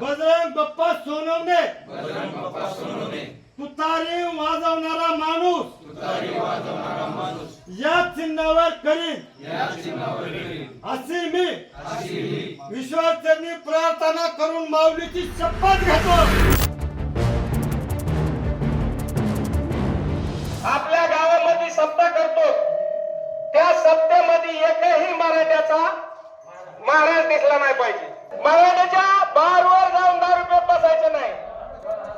बजरंग बाप्पा सोनवणे. तुतारी वाजवणारा माणूस. या चिन्हावर करीन. अशी मी विश्वासनी प्रार्थना करून माऊलीची शपथ घेतो. आपल्या गावामध्ये सत्ता करतो. त्या सत्तेमध्ये एकही मराठ्याचा महाराज दिसला नाही पाहिजे. मराठ्याच्या बारवर जाऊन दारू रुपये बसायचं नाही.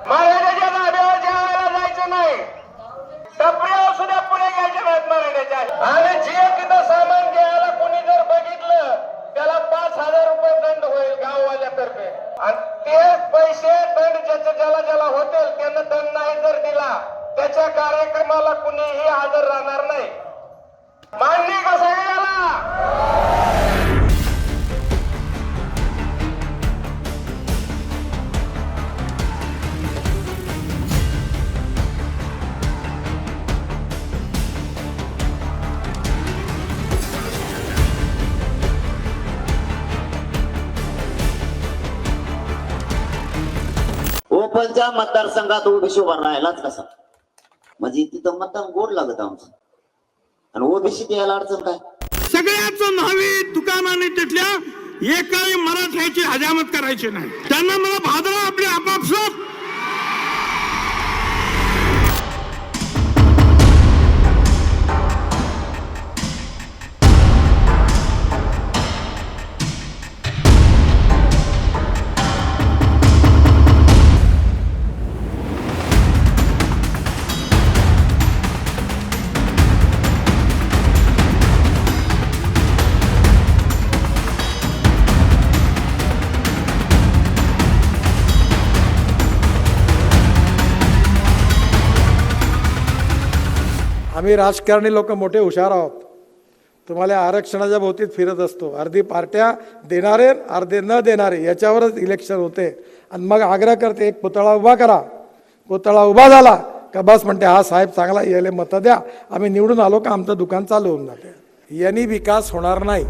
मराठ्याच्या धाब्यावर जेवायला जायचं नाही. टपऱ्यावर सुद्धा पुढे घ्यायचे नाहीत मराठ्याच्या. आणि जे तिथं सामान घ्यायला कोणी जर बघितलं त्याला पाच हजार रुपये दंड होईल गाववाल्यातर्फे. आणि ते पैसे दंड ज्याच्या ज्याला ज्याला होतील त्यांना दंड नाही जर दिला त्याच्या कार्यक्रमाला कुणीही ओपनच्या मतदारसंघात ओबीसी उभा राहिलाच कसा? म्हणजे तिथं मतदान गोड लागत आमचं. आणि ओबीसी द्यायला अडचण काय? सगळ्याच न्हावी दुकानाने तिथल्या एकाही मराठ्याची हजामत करायची नाही. त्यांना मला भादरा आपले आपापसात आम्ही राजकारणी लोक मोठे हुशार आहोत. तुम्हाला आरक्षणाच्या भोवतीत फिरत असतो. अर्धी पार्ट्या देणारे अर्धे न देणारे याच्यावरच इलेक्शन होते. आणि मग आग्रह करते एक पुतळा उभा करा. पुतळा उभा झाला का बस म्हणते हा साहेब चांगला याले मतं द्या. आम्ही निवडून आलो का? आमचं दुकान चालू होऊन जाते. यांनी विकास होणार नाही.